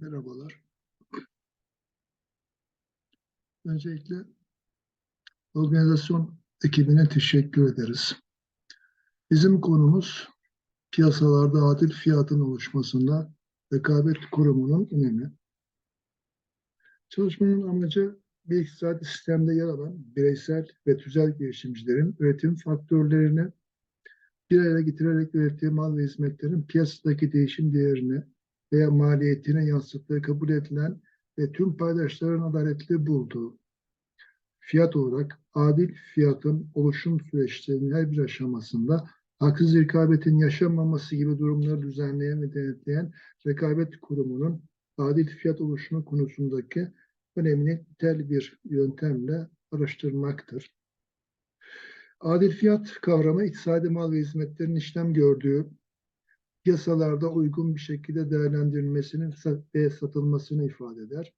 Merhabalar. Öncelikle organizasyon ekibine teşekkür ederiz. Bizim konumuz piyasalarda adil fiyatın oluşmasında rekabet kurumunun önemi. Çalışmanın amacı bir iktisadi sistemde yer alan bireysel ve tüzel girişimcilerin üretim faktörlerini bir araya getirerek ürettiği mal ve hizmetlerin piyasadaki değişim değerini veya maliyetine yansıttığı kabul edilen ve tüm paydaşların adaletli bulduğu fiyat olarak adil fiyatın oluşum süreçlerinin her bir aşamasında haksız rekabetin yaşanmaması gibi durumları düzenleyen ve denetleyen rekabet kurumunun adil fiyat oluşumu konusundaki önemini tel bir yöntemle araştırmaktır. Adil fiyat kavramı iktisadi mal ve hizmetlerin işlem gördüğü piyasalarda uygun bir şekilde değerlendirilmesini ve satılmasını ifade eder.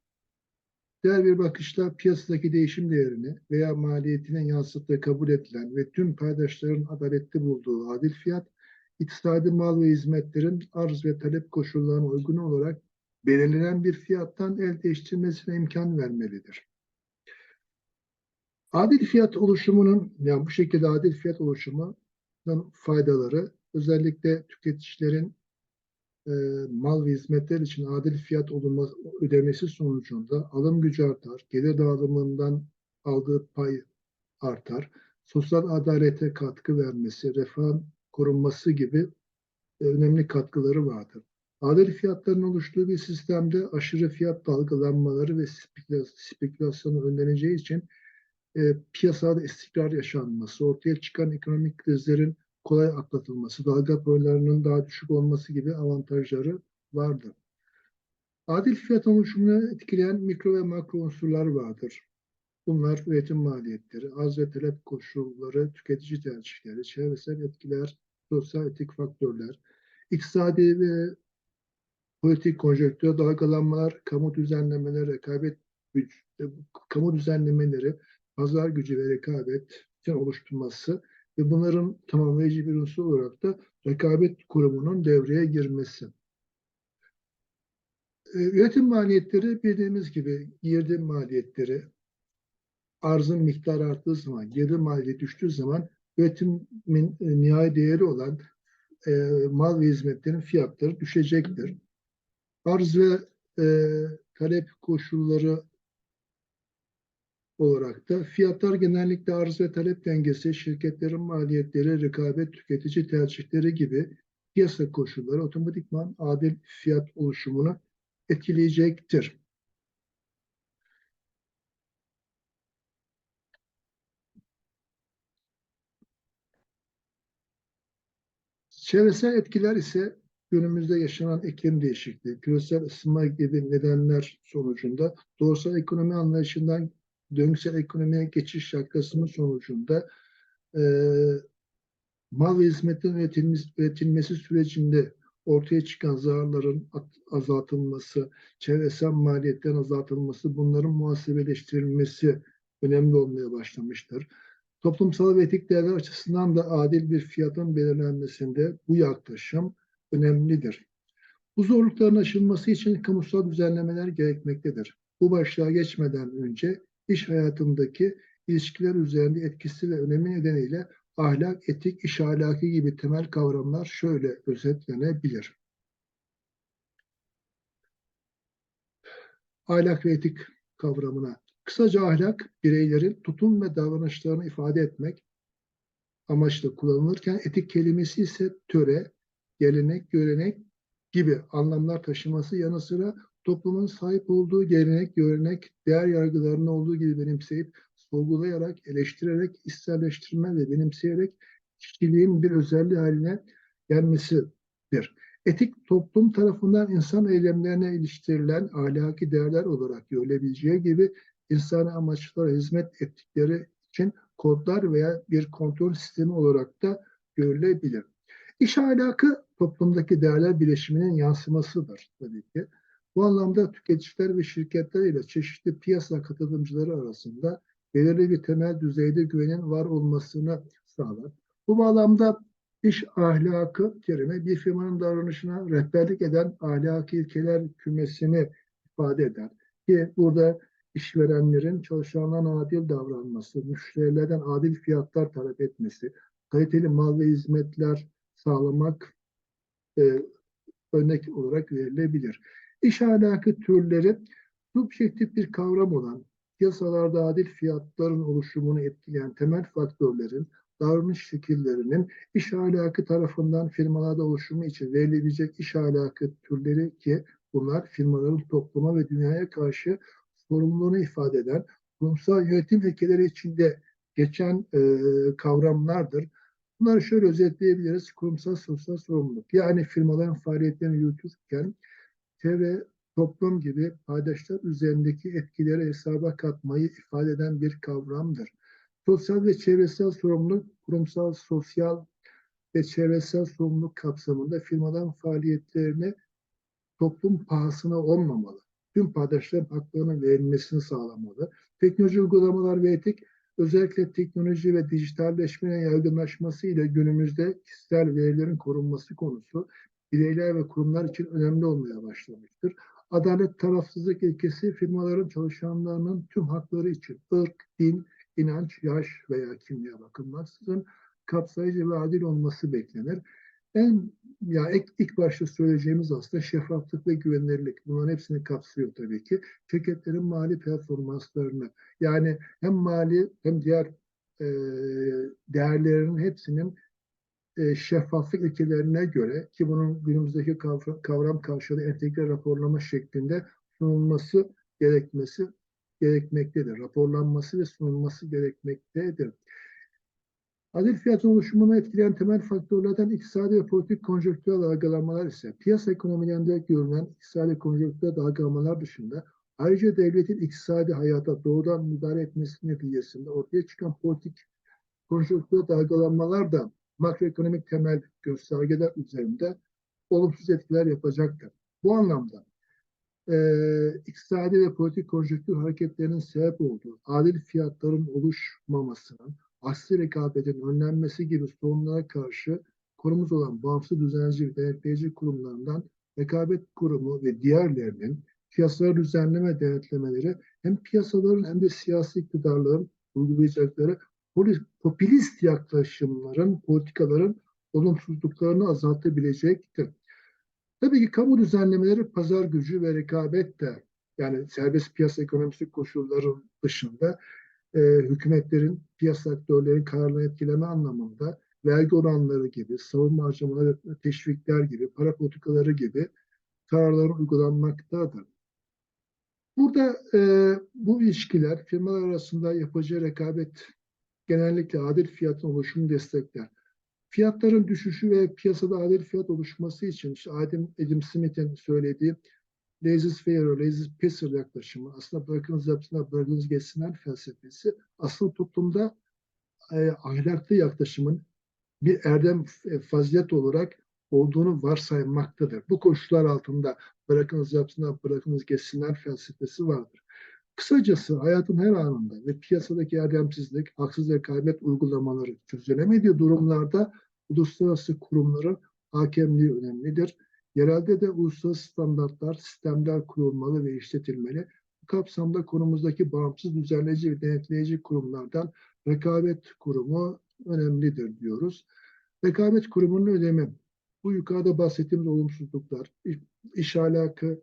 Diğer bir bakışla piyasadaki değişim değerini veya maliyetine yansıttığı kabul edilen ve tüm paydaşların adaletli bulduğu adil fiyat, iktisadi mal ve hizmetlerin arz ve talep koşullarına uygun olarak belirlenen bir fiyattan el değiştirmesine imkan vermelidir. Adil fiyat oluşumunun, yani bu şekilde adil fiyat oluşumunun faydaları özellikle tüketicilerin e, mal ve hizmetler için adil fiyat olunması, ödemesi sonucunda alım gücü artar, gelir dağılımından aldığı pay artar, sosyal adalete katkı vermesi, refah korunması gibi e, önemli katkıları vardır. Adil fiyatların oluştuğu bir sistemde aşırı fiyat dalgalanmaları ve spekülasyonu önleneceği için e, piyasada istikrar yaşanması, ortaya çıkan ekonomik krizlerin kolay atlatılması, dalga boylarının daha düşük olması gibi avantajları vardır. Adil fiyat oluşumunu etkileyen mikro ve makro unsurlar vardır. Bunlar üretim maliyetleri, az ve talep koşulları, tüketici tercihleri, çevresel etkiler, sosyal etik faktörler, iktisadi ve politik konjonktür dalgalanmalar, kamu düzenlemeleri, rekabet güç, kamu düzenlemeleri, pazar gücü ve rekabetin oluşturması ve bunların tamamlayıcı bir unsur olarak da rekabet kurumunun devreye girmesi. Ee, üretim maliyetleri bildiğimiz gibi girdi maliyetleri arzın miktarı arttığı zaman, girdi maliyeti düştüğü zaman üretimin e, nihai değeri olan e, mal ve hizmetlerin fiyatları düşecektir. Arz ve e, talep koşulları olarak da fiyatlar genellikle arz ve talep dengesi, şirketlerin maliyetleri, rekabet, tüketici tercihleri gibi piyasa koşulları otomatikman adil fiyat oluşumunu etkileyecektir. Çevresel etkiler ise günümüzde yaşanan iklim değişikliği, küresel ısınma gibi nedenler sonucunda doğrusal ekonomi anlayışından döngüsel ekonomiye geçiş şarkısının sonucunda e, mal ve hizmetlerin üretilmesi, üretilmesi sürecinde ortaya çıkan zararların azaltılması, çevresel maliyetlerin azaltılması, bunların muhasebeleştirilmesi önemli olmaya başlamıştır. Toplumsal ve etik değerler açısından da adil bir fiyatın belirlenmesinde bu yaklaşım önemlidir. Bu zorlukların aşılması için kamusal düzenlemeler gerekmektedir. Bu başlığa geçmeden önce iş hayatındaki ilişkiler üzerinde etkisi ve önemi nedeniyle ahlak, etik, iş ahlakı gibi temel kavramlar şöyle özetlenebilir. Ahlak ve etik kavramına. Kısaca ahlak, bireylerin tutum ve davranışlarını ifade etmek amaçlı kullanılırken etik kelimesi ise töre, gelenek, görenek gibi anlamlar taşıması yanı sıra toplumun sahip olduğu gelenek, görenek, değer yargılarını olduğu gibi benimseyip, sorgulayarak, eleştirerek, isterleştirme ve benimseyerek kişiliğin bir özelliği haline gelmesidir. Etik toplum tarafından insan eylemlerine iliştirilen ahlaki değerler olarak görülebileceği gibi insani amaçlara hizmet ettikleri için kodlar veya bir kontrol sistemi olarak da görülebilir. İş ahlakı toplumdaki değerler bileşiminin yansımasıdır tabii ki. Bu anlamda tüketiciler ve şirketler ile çeşitli piyasa katılımcıları arasında belirli bir temel düzeyde güvenin var olmasını sağlar. Bu bağlamda İş ahlakı terimi bir firmanın davranışına rehberlik eden ahlaki ilkeler kümesini ifade eder. Ki burada işverenlerin çalışanlarına adil davranması, müşterilerden adil fiyatlar talep etmesi, kaliteli mal ve hizmetler sağlamak e, örnek olarak verilebilir. İş ahlakı türleri subjektif bir kavram olan piyasalarda adil fiyatların oluşumunu etkileyen temel faktörlerin davranış şekillerinin iş ahlakı tarafından firmalarda oluşumu için verilebilecek iş ahlakı türleri ki bunlar firmaların topluma ve dünyaya karşı sorumluluğunu ifade eden kurumsal yönetim ilkeleri içinde geçen e, kavramlardır. Bunları şöyle özetleyebiliriz. Kurumsal sosyal sorumluluk. Yani firmaların faaliyetlerini yürütürken çevre, toplum gibi paydaşlar üzerindeki etkileri hesaba katmayı ifade eden bir kavramdır. Sosyal ve çevresel sorumluluk, kurumsal sosyal ve çevresel sorumluluk kapsamında firmaların faaliyetlerini toplum pahasına olmamalı. Tüm paydaşların haklarının verilmesini sağlamalı. Teknoloji uygulamalar ve etik özellikle teknoloji ve dijitalleşmenin yaygınlaşması ile günümüzde kişisel verilerin korunması konusu bireyler ve kurumlar için önemli olmaya başlamıştır. Adalet tarafsızlık ilkesi firmaların çalışanlarının tüm hakları için ırk, din, inanç, yaş veya kimliğe bakılmaksızın kapsayıcı ve adil olması beklenir. En ya ilk, ilk başta söyleyeceğimiz aslında şeffaflık ve güvenilirlik. Bunların hepsini kapsıyor tabii ki. Şirketlerin mali performanslarını yani hem mali hem diğer e, değerlerinin hepsinin e, şeffaflık ilkelerine göre ki bunun günümüzdeki kavram, kavram karşılığı entegre raporlama şeklinde sunulması gerekmesi gerekmektedir. Raporlanması ve sunulması gerekmektedir. Adil fiyat oluşumunu etkileyen temel faktörlerden iktisadi ve politik konjonktürel dalgalanmalar ise piyasa ekonomilerinde görülen iktisadi konjonktürel dalgalanmalar dışında ayrıca devletin iktisadi hayata doğrudan müdahale etmesi neticesinde ortaya çıkan politik konjonktürel dalgalanmalar da makroekonomik temel göstergeler üzerinde olumsuz etkiler yapacaktır. Bu anlamda e, iktisadi ve politik konjonktür hareketlerinin sebep olduğu adil fiyatların oluşmamasının, aksi rekabetin önlenmesi gibi sorunlara karşı konumuz olan bağımsız düzenleyici ve denetleyici kurumlarından rekabet kurumu ve diğerlerinin piyasaları düzenleme denetlemeleri hem piyasaların hem de siyasi iktidarların uygulayacakları popülist yaklaşımların, politikaların olumsuzluklarını azaltabilecektir. Tabii ki kamu düzenlemeleri pazar gücü ve rekabet de yani serbest piyasa ekonomisi koşulların dışında e, hükümetlerin, piyasa aktörlerin kararlarını etkileme anlamında vergi oranları gibi, savunma harcamaları, teşvikler gibi, para politikaları gibi kararların uygulanmaktadır. Burada e, bu ilişkiler firmalar arasında yapacağı rekabet genellikle adil fiyatın oluşumu destekler. Fiyatların düşüşü ve piyasada adil fiyat oluşması için işte Adam, Adam Smith'in söylediği laissez faire, laissez passer yaklaşımı, aslında bırakınız yapsınlar, bırakınız geçsinler felsefesi aslında toplumda e, ahlaklı yaklaşımın bir erdem e, fazilet olarak olduğunu varsaymaktadır. Bu koşullar altında bırakınız yapsınlar, bırakınız geçsinler felsefesi vardır. Kısacası hayatın her anında ve piyasadaki erdemsizlik, haksız rekabet uygulamaları çözülemediği durumlarda uluslararası kurumların hakemliği önemlidir. Yerelde de uluslararası standartlar, sistemler kurulmalı ve işletilmeli. Bu kapsamda konumuzdaki bağımsız düzenleyici ve denetleyici kurumlardan rekabet kurumu önemlidir diyoruz. Rekabet kurumunun önemi, bu yukarıda bahsettiğimiz olumsuzluklar, iş, iş alakı,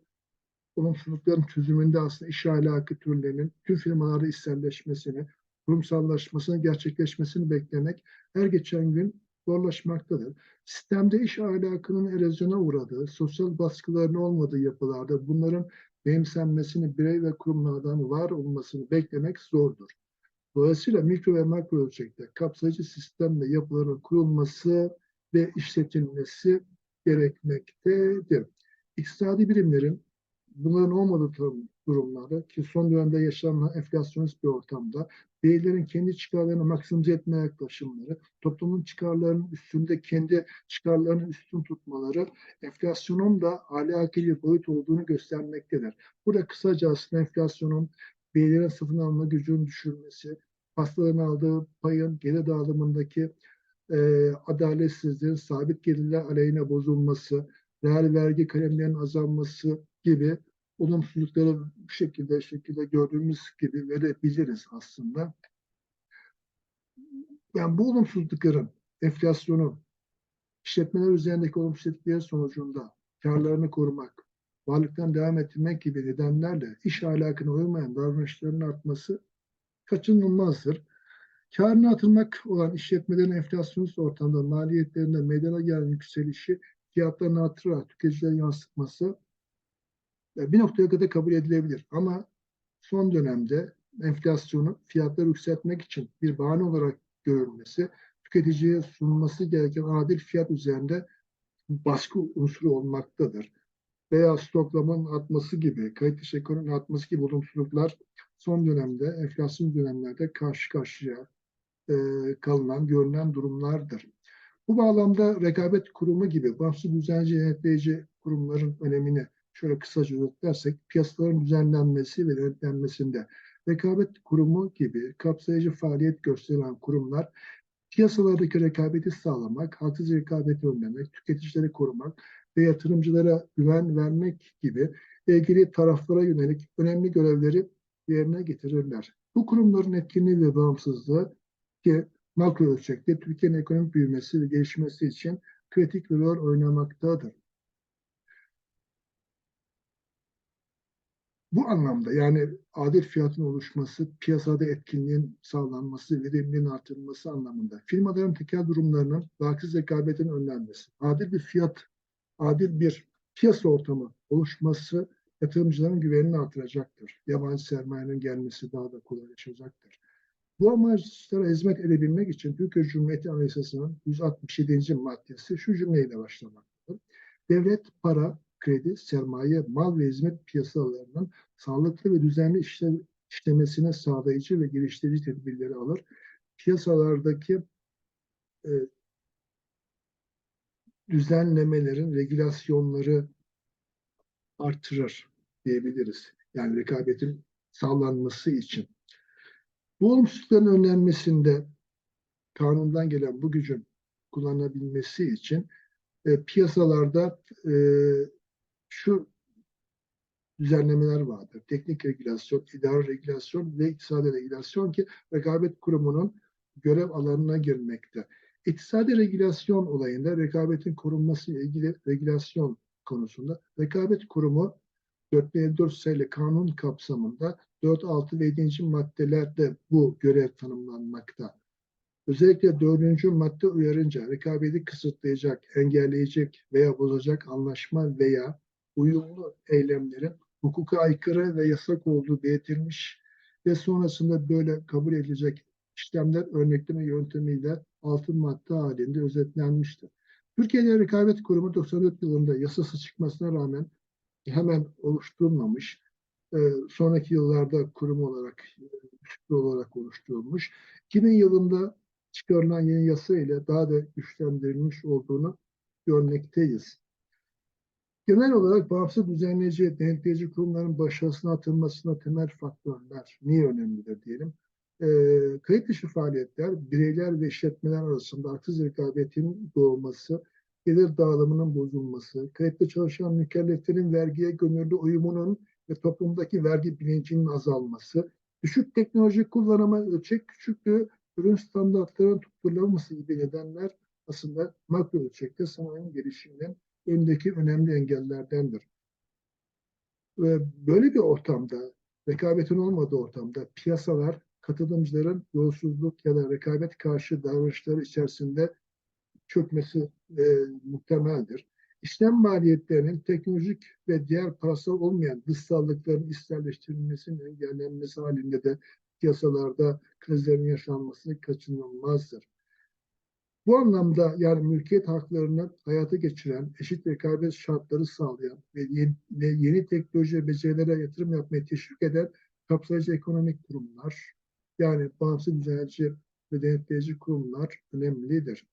olumsuzlukların çözümünde aslında iş ahlakı türlerinin tüm firmalarda içselleşmesini, kurumsallaşmasını gerçekleşmesini beklemek her geçen gün zorlaşmaktadır. Sistemde iş ahlakının erozyona uğradığı, sosyal baskıların olmadığı yapılarda bunların benimsenmesini birey ve kurumlardan var olmasını beklemek zordur. Dolayısıyla mikro ve makro ölçekte kapsayıcı sistem ve yapıların kurulması ve işletilmesi gerekmektedir. İktisadi birimlerin bunların olmadığı durumlarda ki son dönemde yaşanan enflasyonist bir ortamda bireylerin kendi çıkarlarını maksimize etme yaklaşımları, toplumun çıkarlarının üstünde kendi çıkarlarını üstün tutmaları enflasyonun da ahlaki bir boyut olduğunu göstermektedir. Burada kısaca aslında enflasyonun bireylerin satın alma gücünün düşürmesi, hastaların aldığı payın geri dağılımındaki e, adaletsizliğin sabit gelirler aleyhine bozulması, reel vergi kalemlerinin azalması gibi olumsuzlukları bu şekilde şekilde gördüğümüz gibi verebiliriz aslında. Yani bu olumsuzlukların, enflasyonun, işletmeler üzerindeki olumsuz etkileri sonucunda karlarını korumak, varlıktan devam ettirmek gibi nedenlerle iş ahlakına uymayan davranışların artması kaçınılmazdır. Karını artırmak olan işletmelerin enflasyonist ortamda maliyetlerinde meydana gelen yükselişi fiyatlarını artırarak tüketicilere yansıtması bir noktaya kadar kabul edilebilir. Ama son dönemde enflasyonu fiyatları yükseltmek için bir bahane olarak görülmesi, tüketiciye sunulması gereken adil fiyat üzerinde baskı unsuru olmaktadır. Veya stoklamanın artması gibi, kayıt dışı ekonominin artması gibi olumsuzluklar son dönemde, enflasyon dönemlerde karşı karşıya e, kalınan, görünen durumlardır. Bu bağlamda rekabet kurumu gibi bağımsız düzenci denetleyici kurumların önemini şöyle kısaca özetlersek, piyasaların düzenlenmesi ve denetlenmesinde rekabet kurumu gibi kapsayıcı faaliyet gösteren kurumlar piyasalardaki rekabeti sağlamak, haksız rekabeti önlemek, tüketicileri korumak ve yatırımcılara güven vermek gibi ilgili taraflara yönelik önemli görevleri yerine getirirler. Bu kurumların etkinliği ve bağımsızlığı ki makro ölçekte Türkiye'nin ekonomik büyümesi ve gelişmesi için kritik bir rol oynamaktadır. Bu anlamda yani adil fiyatın oluşması, piyasada etkinliğin sağlanması, verimliliğin artırılması anlamında firmaların tekel durumlarının haksız rekabetin önlenmesi, adil bir fiyat, adil bir piyasa ortamı oluşması yatırımcıların güvenini artıracaktır. Yabancı sermayenin gelmesi daha da kolaylaşacaktır. Bu amaçlara hizmet edebilmek için Türkiye Cumhuriyeti Anayasası'nın 167. maddesi şu cümleyle başlamaktadır. Devlet para, kredi, sermaye, mal ve hizmet piyasalarının sağlıklı ve düzenli işle, işlemesine sağlayıcı ve geliştirici tedbirleri alır. Piyasalardaki e, düzenlemelerin regülasyonları artırır diyebiliriz. Yani rekabetin sağlanması için. Bu olumsuzlukların önlenmesinde kanundan gelen bu gücün kullanabilmesi için e, piyasalarda e, şu düzenlemeler vardır. Teknik regülasyon, idari regülasyon ve iktisadi regülasyon ki rekabet kurumunun görev alanına girmekte. İktisadi regülasyon olayında rekabetin korunması ile ilgili regülasyon konusunda rekabet kurumu 454 sayılı kanun kapsamında 4, 6 ve 7. maddelerde bu görev tanımlanmakta. Özellikle dördüncü madde uyarınca rekabeti kısıtlayacak, engelleyecek veya bozacak anlaşma veya uyumlu eylemlerin hukuka aykırı ve yasak olduğu belirtilmiş ve sonrasında böyle kabul edilecek işlemler örnekleme yöntemiyle altın madde halinde özetlenmiştir. Türkiye'de Rekabet Kurumu 94 yılında yasası çıkmasına rağmen hemen oluşturulmamış. E, sonraki yıllarda kurum olarak, güçlü olarak oluşturulmuş. 2000 yılında çıkarılan yeni yasa ile daha da güçlendirilmiş olduğunu görmekteyiz. Genel olarak bağımsız düzenleyici, denetleyici kurumların başarısına atılmasına temel faktörler niye önemlidir diyelim. E, kayıt dışı faaliyetler, bireyler ve işletmeler arasında haksız rekabetin doğması, gelir dağılımının bozulması, kayıtlı çalışan mükelleflerin vergiye gönüllü uyumunun ve toplumdaki vergi bilincinin azalması, düşük teknoloji kullanımı, ölçek küçüklüğü, ürün standartlarının tutturulamaması gibi nedenler aslında makro ölçekte sanayinin gelişiminin önündeki önemli engellerdendir. Ve böyle bir ortamda, rekabetin olmadığı ortamda piyasalar katılımcıların yolsuzluk ya da rekabet karşı davranışları içerisinde çökmesi e, muhtemeldir. İşlem maliyetlerinin teknolojik ve diğer parasal olmayan dışsallıkların isterleştirilmesinin engellenmesi halinde de piyasalarda krizlerin yaşanması kaçınılmazdır. Bu anlamda yani mülkiyet haklarını hayata geçiren, eşit rekabet şartları sağlayan ve yeni, ve yeni teknoloji becerilere yatırım yapmayı teşvik eden kapsayıcı ekonomik kurumlar, yani bağımsız düzenleyici ve denetleyici kurumlar önemlidir.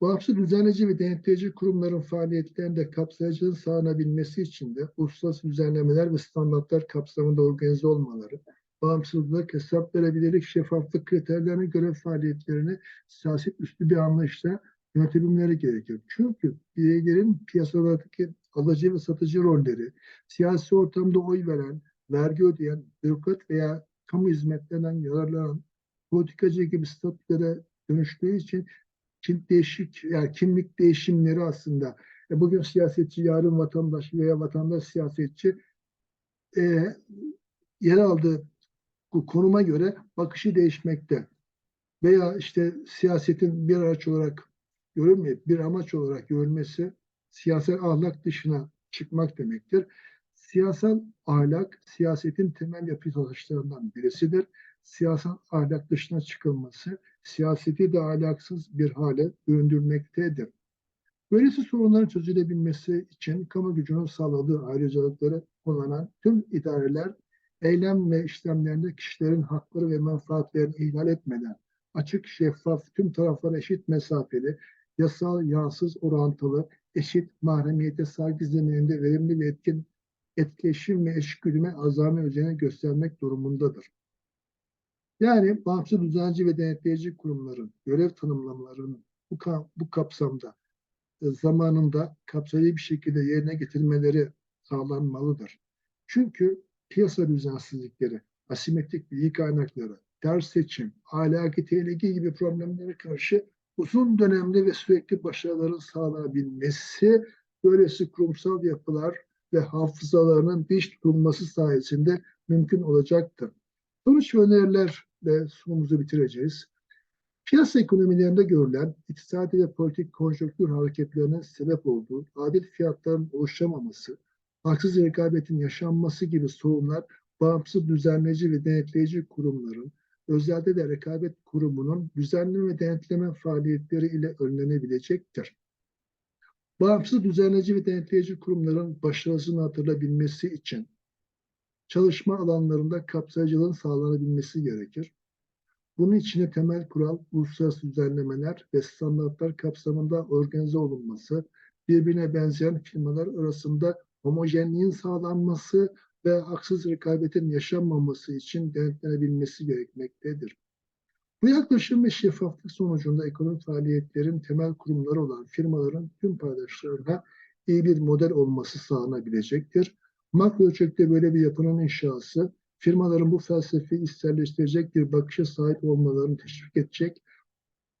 Bağımsız düzenleyici ve denetleyici kurumların faaliyetlerinde kapsayıcılığın sağlanabilmesi için de uluslararası düzenlemeler ve standartlar kapsamında organize olmaları, bağımsızlık, hesap verebilirlik, şeffaflık kriterlerine göre faaliyetlerini siyaset üstü bir anlayışla yönetebilmeleri gerekir. Çünkü bireylerin piyasalardaki alıcı ve satıcı rolleri, siyasi ortamda oy veren, vergi ödeyen, bürokrat veya kamu hizmetlerinden yararlanan politikacı gibi statülere dönüştüğü için kim değişik yani kimlik değişimleri aslında e, bugün siyasetçi yarın vatandaş veya vatandaş siyasetçi e, yer aldığı konuma göre bakışı değişmekte veya işte siyasetin bir araç olarak görülmeyip bir amaç olarak görülmesi siyasal ahlak dışına çıkmak demektir. Siyasal ahlak siyasetin temel yapı taşlarından birisidir. Siyasal ahlak dışına çıkılması siyaseti de ahlaksız bir hale döndürmektedir. Böylesi sorunların çözülebilmesi için kamu gücünün sağladığı ayrıcalıkları kullanan tüm idareler eylem ve işlemlerinde kişilerin hakları ve menfaatlerini ihlal etmeden açık, şeffaf, tüm taraflara eşit mesafeli, yasal, yağsız, orantılı, eşit, mahremiyete saygı zemininde verimli ve etkin etkileşim ve eşgüdüme azami özeni göstermek durumundadır. Yani bağımsız düzenci ve denetleyici kurumların görev tanımlamalarının bu, ka- bu kapsamda e, zamanında kapsayıcı bir şekilde yerine getirmeleri sağlanmalıdır. Çünkü piyasa düzensizlikleri, asimetrik bilgi kaynakları, ters seçim, ahlaki tehlike gibi problemlere karşı uzun dönemli ve sürekli başarıların sağlanabilmesi böylesi kurumsal yapılar ve hafızalarının diş tutulması sayesinde mümkün olacaktır. Sonuç ve önerilerle sunumumuzu bitireceğiz. Piyasa ekonomilerinde görülen iktisadi ve politik konjonktür hareketlerine sebep olduğu adil fiyatların oluşamaması, haksız rekabetin yaşanması gibi sorunlar bağımsız düzenleyici ve denetleyici kurumların, özelde de rekabet kurumunun düzenleme ve denetleme faaliyetleri ile önlenebilecektir. Bağımsız düzenleyici ve denetleyici kurumların başarısını hatırlayabilmesi için çalışma alanlarında kapsayıcılığın sağlanabilmesi gerekir. Bunun için de temel kural uluslararası düzenlemeler ve standartlar kapsamında organize olunması, birbirine benzeyen firmalar arasında homojenliğin sağlanması ve haksız rekabetin yaşanmaması için denetlenebilmesi gerekmektedir. Bu yaklaşım ve şeffaflık sonucunda ekonomik faaliyetlerin temel kurumları olan firmaların tüm paydaşlarına iyi bir model olması sağlanabilecektir. Makro ölçekte böyle bir yapının inşası, firmaların bu felsefeyi isterleştirecek bir bakışa sahip olmalarını teşvik edecek,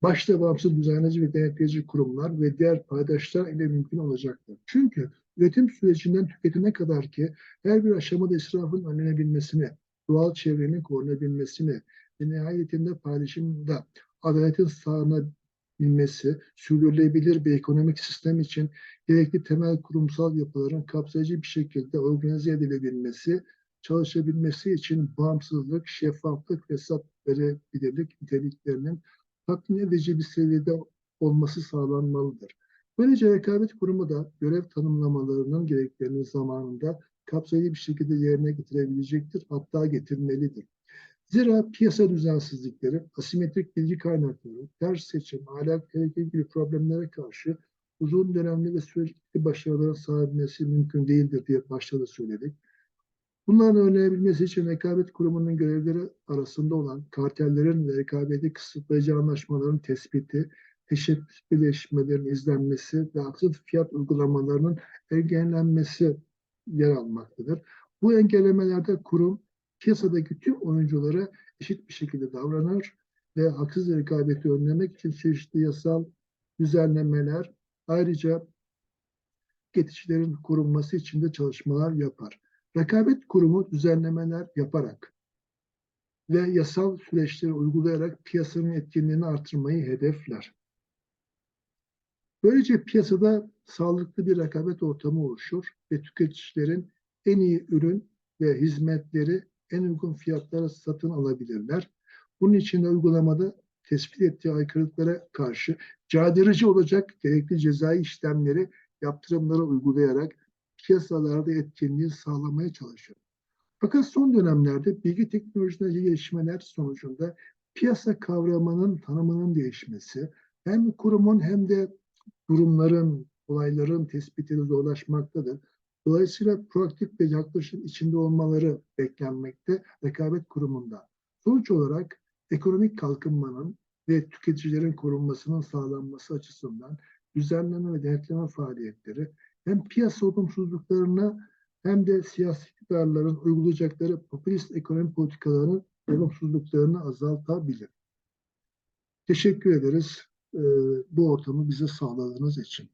başta bağımsız düzenleyici ve denetleyici kurumlar ve diğer paydaşlar ile mümkün olacaktır. Çünkü üretim sürecinden tüketime kadar ki her bir aşamada israfın önlenebilmesini, doğal çevrenin korunabilmesini ve nihayetinde paylaşımda adaletin sağlanabilmesi, sürdürülebilir bir ekonomik sistem için gerekli temel kurumsal yapıların kapsayıcı bir şekilde organize edilebilmesi, çalışabilmesi için bağımsızlık, şeffaflık ve hesap verebilirlik niteliklerinin tatmin edici bir seviyede olması sağlanmalıdır. Böylece rekabet kurumu da görev tanımlamalarının gereklerini zamanında kapsayıcı bir şekilde yerine getirebilecektir, hatta getirmelidir. Zira piyasa düzensizlikleri, asimetrik bilgi kaynakları, ters seçim, ahlak tehlike gibi problemlere karşı uzun dönemli ve sürekli başarılara sahibmesi mümkün değildir diye başta da söyledik. Bunların önlenebilmesi için rekabet kurumunun görevleri arasında olan kartellerin ve rekabeti kısıtlayıcı anlaşmaların tespiti, teşebbüs birleşmelerin izlenmesi ve haksız fiyat uygulamalarının engellenmesi yer almaktadır. Bu engellemelerde kurum piyasadaki tüm oyunculara eşit bir şekilde davranır ve haksız rekabeti önlemek için çeşitli yasal düzenlemeler ayrıca tüketicilerin korunması için de çalışmalar yapar. Rekabet kurumu düzenlemeler yaparak ve yasal süreçleri uygulayarak piyasanın etkinliğini artırmayı hedefler. Böylece piyasada sağlıklı bir rekabet ortamı oluşur ve tüketicilerin en iyi ürün ve hizmetleri en uygun fiyatlara satın alabilirler. Bunun için de uygulamada tespit ettiği aykırılıklara karşı caydırıcı olacak gerekli cezai işlemleri, yaptırımları uygulayarak piyasalarda etkinliği sağlamaya çalışıyor. Fakat son dönemlerde bilgi teknolojisindeki gelişmeler sonucunda piyasa kavramının tanımının değişmesi hem kurumun hem de durumların, olayların tespitini zorlaşmaktadır. Dolayısıyla proaktif bir yaklaşım içinde olmaları beklenmekte rekabet kurumunda. Sonuç olarak ekonomik kalkınmanın ve tüketicilerin korunmasının sağlanması açısından düzenleme ve denetleme faaliyetleri hem piyasa olumsuzluklarına hem de siyasi iktidarların uygulayacakları popülist ekonomi politikalarının olumsuzluklarını azaltabilir. Teşekkür ederiz bu ortamı bize sağladığınız için.